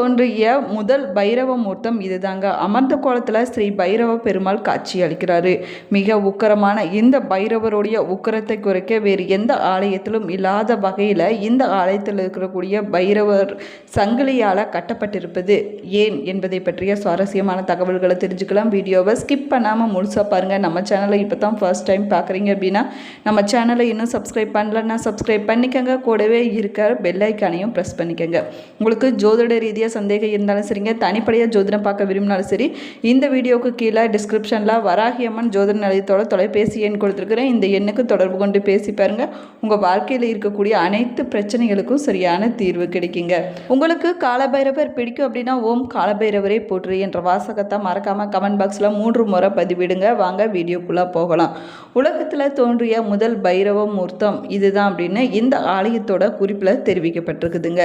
தோன்றிய முதல் பைரவ மூர்த்தம் இதுதாங்க. அமர்ந்த கோலத்தில் ஸ்ரீ பைரவ பெருமாள் காட்சி அளிக்கிறாரு. மிக உக்கரமான இந்த பைரவருடைய உக்கரத்தை குறைக்க வேறு எந்த ஆலயத்திலும் இல்லாத வகையில் இந்த ஆலயத்தில் இருக்கக்கூடிய பைரவர் சங்கிலியால் கட்டப்பட்டிருப்பது ஏன் என்பதை பற்றிய சுவாரஸ்யமான தகவல்களை தெரிஞ்சுக்கலாம். வீடியோவை ஸ்கிப் பண்ணாமல் முழுசாக பாருங்கள் நம்ம சேனலை இப்போ தான் ஃபர்ஸ்ட் டைம் பார்க்குறீங்க அப்படின்னா நம்ம சேனலை இன்னும் சப்ஸ்கிரைப் பண்ணலன்னா சப்ஸ்கிரைப் பண்ணிக்கோங்க. கூடவே இருக்கிற பெல்லைக்கானையும் ப்ரெஸ் பண்ணிக்கோங்க. உங்களுக்கு ஜோதிட ரீதியாக சந்தேகம் இருந்தாலும் சரிங்க. தனிப்படையாக ஜோதிடம் பார்க்க விரும்பினாலும் சரி இந்த வீடியோவுக்கு கீழே டிஸ்கிரிப்ஷனில் வராகி அம்மன் ஜோதிட நிலையத்தோட தொலைபேசி எண் கொடுத்துருக்குறேன். இந்த எண்ணுக்கு தொடர்பு கொண்டு பேசி பாருங்க. உங்கள் வாழ்க்கையில் இருக்கக்கூடிய அனைத்து பிரச்சனைகளுக்கும் சரியான தீர்வு கிடைக்குங்க. உங்களுக்கு காலபைரவர் பிடிக்கும் அப்படின்னா ஓம் காலபைரவரே போற்று என்ற வாசகத்தை மறக்காமல் கமெண்ட் பாக்ஸில் மூன்று முறை பதிவிடுங்க. வாங்க வீடியோக்குள்ளே போகலாம். உலகத்தில் தோன்றிய முதல் பைரவ மூர்த்தம் இதுதான் அப்படின்னு இந்த ஆலயத்தோட குறிப்பில் தெரிவிக்கப்பட்டிருக்குதுங்க.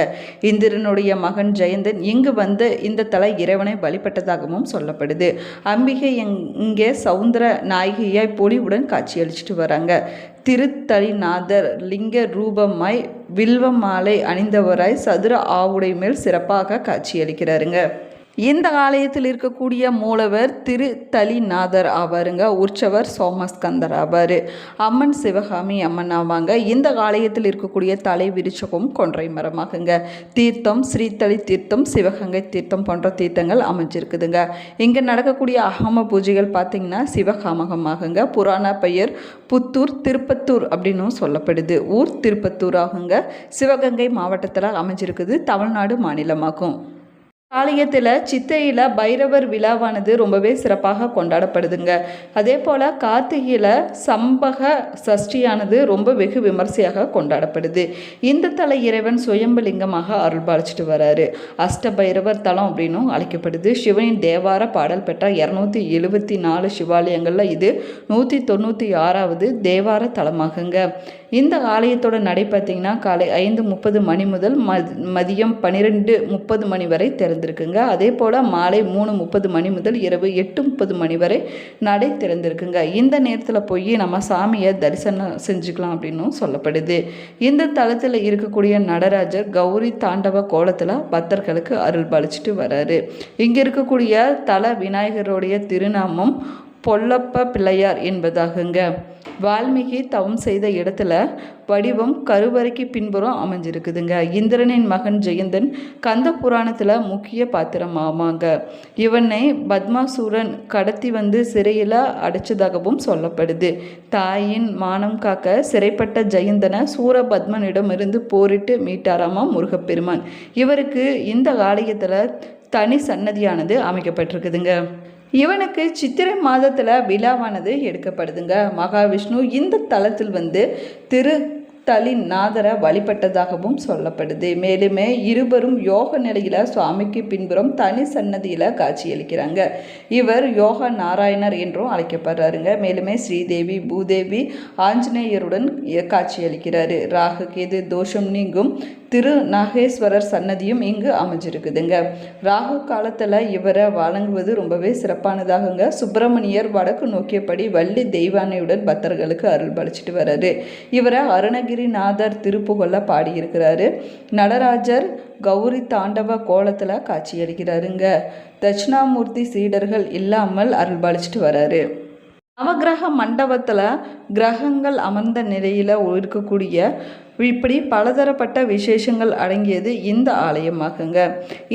இந்திரனுடைய மகன் ஜெயந்த் வேந்தன் இங்கு வந்து இந்த தலை இறைவனை வழிபட்டதாகவும் சொல்லப்படுது. அம்பிகை இங்கே சவுந்தர நாயகியாய் பொலிவுடன் காட்சியளிச்சிட்டு வராங்க. திருத்தலிநாதர் லிங்க ரூபமாய் வில்வ மாலை அணிந்தவராய் சதுர ஆவுடை மேல் சிறப்பாக காட்சியளிக்கிறாருங்க. இந்த ஆலயத்தில் இருக்கக்கூடிய மூலவர் திரு தலிநாதர் ஆவாருங்க. உற்சவர் சோமஸ்கந்தர் ஆவார். அம்மன் சிவகாமி அம்மன் ஆவாங்க. இந்த ஆலயத்தில் இருக்கக்கூடிய தலை விருச்சகம் கொன்றை மரமாகுங்க. தீர்த்தம் ஸ்ரீதலி தீர்த்தம் சிவகங்கை தீர்த்தம் போன்ற தீர்த்தங்கள் அமைஞ்சிருக்குதுங்க. இங்கே நடக்கக்கூடிய அகம பூஜைகள் பார்த்திங்கன்னா சிவகாமகமாகுங்க. புராண பெயர் புத்தூர் திருப்பத்தூர் அப்படின்னும் சொல்லப்படுது. ஊர் திருப்பத்தூர் ஆகுங்க சிவகங்கை மாவட்டத்தில் அமைஞ்சிருக்குது. தமிழ்நாடு மாநிலமாகும். ஆலயத்தில் சித்தையில் பைரவர் விழாவானது ரொம்பவே சிறப்பாக கொண்டாடப்படுதுங்க. அதே போல் கார்த்திகையில் சம்பக சஷ்டியானது ரொம்ப வெகு விமர்சையாக கொண்டாடப்படுது. இந்த தல இறைவன் சுயம்பலிங்கமாக அருள்பாலிச்சிட்டு வராரு. அஷ்ட பைரவர் தலம் அப்படின்னும் அழைக்கப்படுது. சிவனின் தேவார பாடல் பெற்ற இரநூத்தி எழுபத்தி நாலு சிவாலயங்களில் இது நூற்றி தொண்ணூற்றி ஆறாவது தேவார தலமாகுங்க. இந்த ஆலயத்தோட நடை பார்த்தீங்கன்னா காலை ஐந்து முப்பது மணி முதல் மதியம் பன்னிரெண்டு முப்பது மணி வரை திறந்திருக்குங்க. அதே போல் மாலை மூணு முப்பது மணி முதல் இரவு எட்டு முப்பது மணி வரை நடை திறந்திருக்குங்க. இந்த நேரத்தில் போய் நம்ம சாமியை தரிசனம் செஞ்சுக்கலாம் அப்படின்னும் சொல்லப்படுது. இந்த தலத்தில் இருக்கக்கூடிய நடராஜர் கௌரி தாண்டவ கோலத்தில் பக்தர்களுக்கு அருள் பழிச்சிட்டு வராரு. இங்கே இருக்கக்கூடிய தல விநாயகருடைய திருநாமம் பொல்லப்ப பிள்ளையார் என்பதாகுங்க. வால்மீகி தவம் செய்த இடத்துல வடிவம் கருவறைக்கு பின்புறம் அமைஞ்சிருக்குதுங்க. இந்திரனின் மகன் ஜெயந்தன் கந்த புராணத்தில் முக்கிய பாத்திரம் ஆமாங்க. இவனை பத்மாசூரன் கடத்தி வந்து சிறையில் அடைச்சதாகவும் சொல்லப்படுது. தாயின் மானம் காக்க சிறைப்பட்ட ஜெயந்தனை சூரபத்மனிடமிருந்து போரிட்டு மீட்டாராமா முருகப்பெருமான். இவருக்கு இந்த ஆலயத்தில் தனி சன்னதியானது அமைக்கப்பட்டிருக்குதுங்க. இவனுக்கு சித்திரை மாதத்தில் விழாவானது எடுக்கப்படுதுங்க. மகாவிஷ்ணு இந்த தலத்தில் வந்து திரு தலிநாதரை வழிபட்டதாகவும் சொல்லப்படுது. மேலுமே இருவரும் யோக நிலையில் சுவாமிக்கு பின்புறம் தனி சன்னதியில் காட்சியளிக்கிறாங்க. இவர் யோக நாராயணர் என்றும் அழைக்கப்படுறாருங்க. மேலுமே ஸ்ரீதேவி பூதேவி ஆஞ்சநேயருடன் காட்சியளிக்கிறாரு. ராகு கேது தோஷம் நீங்கும் திரு நாகேஸ்வரர் சன்னதியும் இங்கு அமைஞ்சிருக்குதுங்க. ராகு காலத்தில் இவரை வழங்குவது ரொம்பவே சிறப்பானதாகுங்க. சுப்பிரமணியர் வடக்கு நோக்கியபடி வள்ளி தெய்வானையுடன் பக்தர்களுக்கு அருள் பளிச்சிட்டு வர்றாரு இவரை அருணகிரிநாதர் திருப்புகொள்ள பாடியிருக்கிறாரு. நடராஜர் கௌரி தாண்டவ கோலத்தில் காட்சியளிக்கிறாருங்க. தட்சிணாமூர்த்தி சீடர்கள் இல்லாமல் அருள் பாலிச்சிட்டு வராரு. நவகிரக மண்டபத்தில் கிரகங்கள் அமர்ந்த நிலையில் இருக்கக்கூடிய இப்படி பலதரப்பட்ட விசேஷங்கள் அடங்கியது இந்த ஆலயமாகுங்க.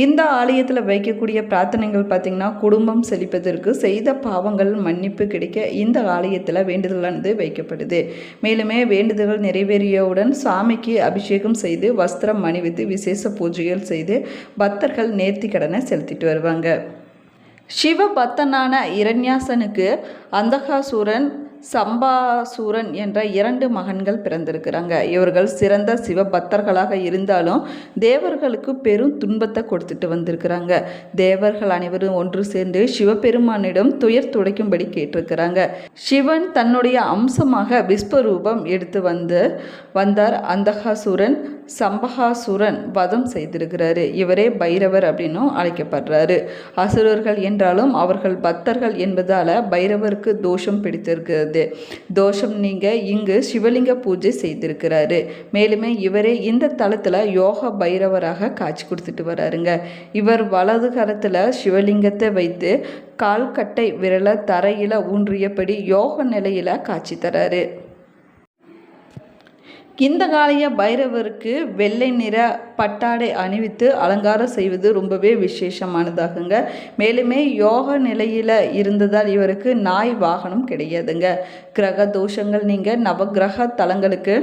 இந்த ஆலயத்தில் வைக்கக்கூடிய பிரார்த்தனைகள் பார்த்திங்கன்னா குடும்பம் செழிப்பதற்கு செய்த பாவங்கள் மன்னிப்பு கிடைக்க இந்த ஆலயத்தில் வேண்டுதலானது வைக்கப்படுது. மேலுமே வேண்டுதல்கள் நிறைவேறியவுடன் சாமிக்கு அபிஷேகம் செய்து வஸ்திரம் அணிவித்து விசேஷ பூஜைகள் செய்து பக்தர்கள் நேர்த்தி கடனை செலுத்திட்டு வருவாங்க. சிவபக்தனான இரண்யாசனுக்கு அந்தகாசூரன் சம்பாசூரன் என்ற இரண்டு மகன்கள் பிறந்திருக்கிறாங்க. இவர்கள் சிறந்த சிவபக்தர்களாக இருந்தாலும் தேவர்களுக்கு பெரும் துன்பத்தை கொடுத்துட்டு வந்திருக்கிறாங்க. தேவர்கள் அனைவரும் ஒன்று சேர்ந்து சிவபெருமானிடம் துயர் துடைக்கும்படி கேட்டிருக்கிறாங்க. சிவன் தன்னுடைய அம்சமாக விஸ்வரூபம் எடுத்து வந்து வந்தார் அந்தகாசூரன். சம்பகாசுரன் வதம் செய்திருக்கிறாரு. இவரே பைரவர் அப்படின்னும் அழைக்கப்படுறாரு. அசுரர்கள் என்றாலும் அவர்கள் பக்தர்கள் என்பதால் பைரவருக்கு தோஷம் பிடித்திருக்கிறது. தோஷம் நீங்க இங்கு சிவலிங்க பூஜை செய்திருக்கிறாரு. மேலுமே இவரே இந்த தளத்தில் யோக பைரவராக காட்சி கொடுத்துட்டு வராருங்க. இவர் வலது கரத்தில் சிவலிங்கத்தை வைத்து கால்கட்டை விரலை தரையில் ஊன்றியபடி யோக நிலையில் காட்சி தராரு. இந்த காலைய பைரவருக்கு வெள்ளை நிற பட்டாடை அணிவித்து அலங்காரம் செய்வது ரொம்பவே விசேஷமானதாகுங்க. மேலுமே யோக நிலையில் இருந்ததால் இவருக்கு நாய் வாகனம் கிடையாதுங்க. கிரக தோஷங்கள் நீங்கள் நவக்கிரக தலங்களுக்கு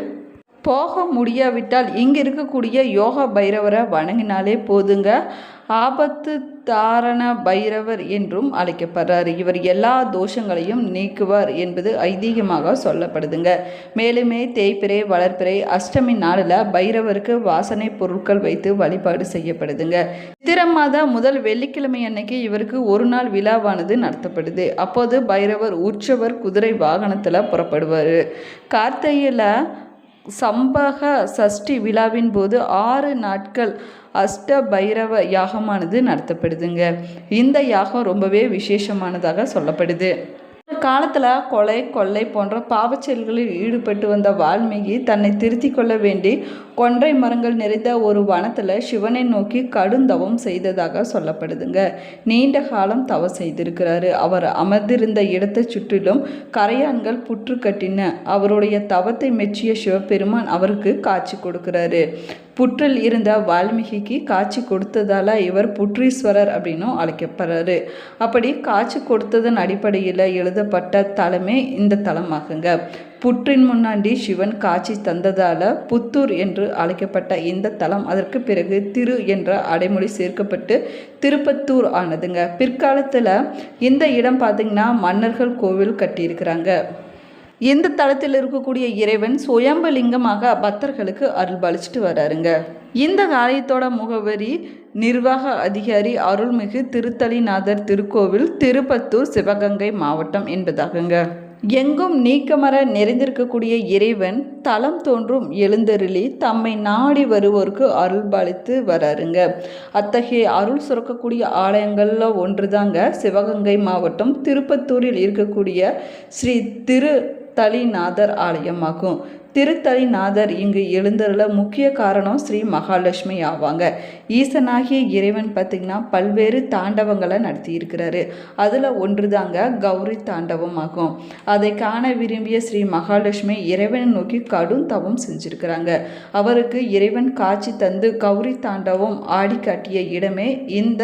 போக முடியாவிட்டால் இங்கே இருக்கக்கூடிய யோக பைரவரை வணங்கினாலே போதுங்க. ஆபத்து தாரண பைரவர் என்றும் அழைக்கப்படுறார். இவர் எல்லா தோஷங்களையும் நீக்குவார் என்பது ஐதீகமாக சொல்லப்படுதுங்க. மேலுமே தேய்பிறை வளர்ப்பிறை அஷ்டமி நாளில் பைரவருக்கு வாசனை பொருட்கள் வைத்து வழிபாடு செய்யப்படுதுங்க. சித்திர மாத முதல் வெள்ளிக்கிழமை அன்னைக்கு இவருக்கு ஒரு நாள் விழாவானது நடத்தப்படுது. அப்போது பைரவர் உற்சவர் குதிரை வாகனத்தில் புறப்படுவார். கார்த்தையில் சம்பக சஷ்டி விழாவின் போது ஆறு நாட்கள் அஷ்ட பைரவ யாகமானது நடத்தப்படுதுங்க. இந்த யாகம் ரொம்பவே விசேஷமானதாக சொல்லப்படுது. காலத்தில் கொலை கொள்ளை போன்ற பாவச்செயல்களில் ஈடுபட்டு வந்த வால்மீகி தன்னை திருத்திக் கொள்ள வேண்டி கொன்றை மரங்கள் நிறைந்த ஒரு வனத்தில் சிவனை நோக்கி கடுந்தவம் செய்ததாக சொல்லப்படுதுங்க. நீண்ட காலம் தவம் செய்திருக்கிறாரு. அவர் அமர்ந்திருந்த இடத்தை சுற்றிலும் கரையான்கள் புற்று கட்டின. அவருடைய தவத்தை மெச்சிய சிவபெருமான் அவருக்கு காட்சி கொடுக்கிறாரு. புற்றில் இருந்த வால்மீகிக்கு காட்சி கொடுத்ததால இவர் புற்றீஸ்வரர் அப்படின்னும் அழைக்கப்படுறாரு. அப்படி காட்சி கொடுத்ததன் அடிப்படையில் எழுதப்பட்ட தலமே இந்த தலமாகுங்க. புற்றின் முன்னாடி சிவன் காட்சி தந்ததால் புத்தூர் என்று அழைக்கப்பட்ட இந்த தலம் அதற்கு பிறகு திரு என்ற அடைமொழி சேர்க்கப்பட்டு திருப்பத்தூர் ஆனதுங்க. பிற்காலத்தில் இந்த இடம் பார்த்திங்கன்னா மன்னர்கள் கோவில் கட்டியிருக்கிறாங்க. இந்த தளத்தில் இருக்கக்கூடிய இறைவன் சுயம்பலிங்கமாக பக்தர்களுக்கு அருள் பலிச்சிட்டு வராருங்க. இந்த ஆலயத்தோட முகவரி நிர்வாக அதிகாரி அருள்மிகு திருத்தலிநாதர் திருக்கோவில் திருப்பத்தூர் சிவகங்கை மாவட்டம் என்பதாகுங்க. எங்கும் நீக்கமர நிறைந்திருக்கக்கூடிய இறைவன் தலம் தோன்றும் எழுந்தருளி தம்மை நாடி வருவோருக்கு அருள் பாலித்து வராருங்க. அத்தகைய அருள் சுரக்கக்கூடிய ஆலயங்களில் ஒன்றுதாங்க சிவகங்கை மாவட்டம். திருப்பத்தூரில் இருக்கக்கூடிய ஸ்ரீ திரு தலிநாதர் ஆலயமாகும். திருத்தலிநாதர் இங்கு எழுந்தருள முக்கிய காரணம் ஸ்ரீ மகாலட்சுமி ஆவாங்க. ஈசனாகிய இறைவன் பார்த்திங்கன்னா பல்வேறு தாண்டவங்களை நடத்தி இருக்கிறாரு அதில் ஒன்று தாங்க கௌரி தாண்டவம் ஆகும். அதை காண விரும்பிய ஸ்ரீ மகாலட்சுமி இறைவனை நோக்கி கடும் தவம் செஞ்சுருக்கிறாங்க. அவருக்கு இறைவன் காட்சி தந்து கௌரி தாண்டவம் ஆடி காட்டிய இடமே இந்த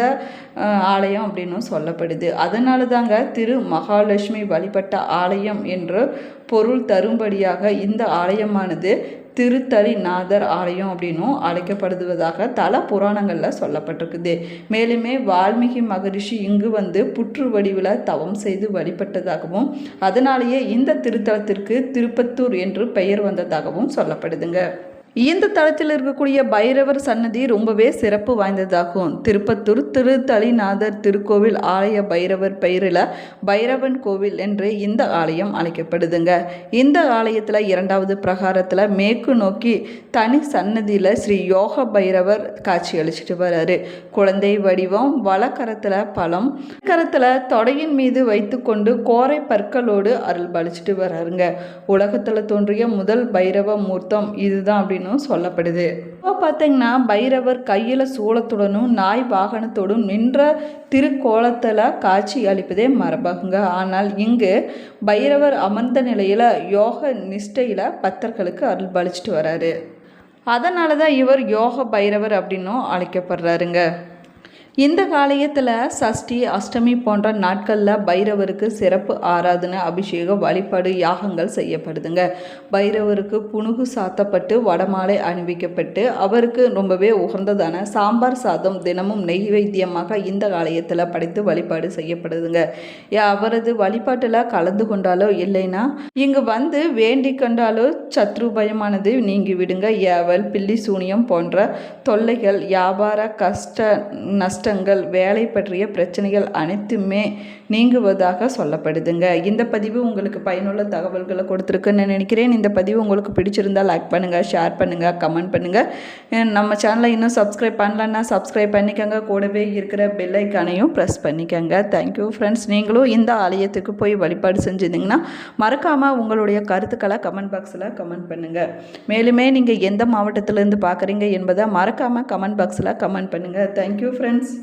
ஆலயம் அப்படின்னு சொல்லப்படுது. அதனால தாங்க திரு மகாலட்சுமி வழிபட்ட ஆலயம் என்று பொருள் தரும்படியாக இந்த ஆலயமானது திருத்தலிநாதர் ஆலயம் அப்படின்னும் அழைக்கப்படுவதாக தல புராணங்களில் சொல்லப்பட்டிருக்குது. மேலுமே வால்மீகி மகரிஷி இங்கு வந்து புற்று வடிவில் தவம் செய்து வழிபட்டதாகவும் அதனாலேயே இந்த திருத்தலத்திற்கு திருப்பத்தூர் என்று பெயர் வந்ததாகவும் சொல்லப்படுதுங்க. இந்த தளத்தில் இருக்கக்கூடிய பைரவர் சன்னதி ரொம்பவே சிறப்பு வாய்ந்ததாகும். திருப்பத்தூர் திருத்தலிநாதர் திருக்கோவில் ஆலய பைரவர் பெயரில் பைரவன் கோவில் என்று இந்த ஆலயம் அழைக்கப்படுதுங்க. இந்த ஆலயத்தில் இரண்டாவது பிரகாரத்தில் மேற்கு நோக்கி தனி சன்னதியில் ஸ்ரீ யோக பைரவர் காட்சி அளிச்சிட்டு வர்றாரு குழந்தை வடிவம் வலக்கரத்தில் பழம் கரத்தில் தொடையின் மீது வைத்துக்கொண்டு கோரை பற்களோடு அருள் பலிச்சிட்டு வர்றாருங்க உலகத்தில் தோன்றிய முதல் பைரவ மூர்த்தம் இதுதான் அப்படின்னு அப்படின்னு சொல்லப்படுது. இப்போ பார்த்தீங்கன்னா பைரவர் கையில் சூளத்துடனும் நாய் வாகனத்தோடும் நின்ற திருக்கோலத்தில் காட்சி அளிப்பதே மரபாகுங்க ஆனால் இங்கு பைரவர் அமர்ந்த நிலையில் யோக நிஷ்டையில் பக்தர்களுக்கு அருள் பலிச்சிட்டு வராரு. அதனால தான் இவர் யோக பைரவர் அப்படின்னும் அழைக்கப்படுறாருங்க. இந்த காலயத்தில் சஷ்டி அஷ்டமி போன்ற நாட்களில் பைரவருக்கு சிறப்பு ஆராதனை அபிஷேகம் வழிபாடு யாகங்கள் செய்யப்படுதுங்க. பைரவருக்கு புணுகு சாத்தப்பட்டு வடமாலை அணிவிக்கப்பட்டு அவருக்கு ரொம்பவே உகந்ததான சாம்பார் சாதம் தினமும் நெய்வேத்தியமாக இந்த காலயத்தில் படைத்து வழிபாடு செய்யப்படுதுங்க. அவரது வழிபாட்டில் கலந்து கொண்டாலோ இல்லைன்னா இங்கு வந்து வேண்டி கண்டாலோ சத்ரு பயமானது நீங்கி விடுங்க. ஏவல் பில்லி சூனியம் போன்ற தொல்லைகள் வியாபார கஷ்ட நஷ்ட கஷ்டங்கள் வேலை பற்றிய பிரச்சனைகள் அனைத்துமே நீங்குவதாக சொல்லப்படுதுங்க. இந்த பதிவு உங்களுக்கு பயனுள்ள தகவல்களை கொடுத்துருக்குன்னு நினைக்கிறேன். இந்த பதிவு உங்களுக்கு பிடிச்சிருந்தால் லைக் பண்ணுங்கள் ஷேர் பண்ணுங்கள் கமெண்ட் பண்ணுங்கள் நம்ம சேனலை இன்னும் சப்ஸ்கிரைப் பண்ணலன்னா சப்ஸ்கிரைப் பண்ணிக்கோங்க. கூடவே இருக்கிற பெல்லைக்கானையும் ப்ரெஸ் பண்ணிக்கோங்க. தேங்க்யூ ஃப்ரெண்ட்ஸ் நீங்களும் இந்த ஆலயத்துக்கு போய் வழிபாடு செஞ்சுருந்தீங்கன்னா மறக்காமல் உங்களுடைய கருத்துக்களை கமெண்ட் பாக்ஸில் கமெண்ட் பண்ணுங்கள் மேலுமே நீங்கள் எந்த மாவட்டத்திலேருந்து பார்க்குறீங்க என்பதை மறக்காமல் கமெண்ட் பாக்ஸில் கமெண்ட் பண்ணுங்கள் தேங்க்யூ ஃப்ரெண்ட்ஸ்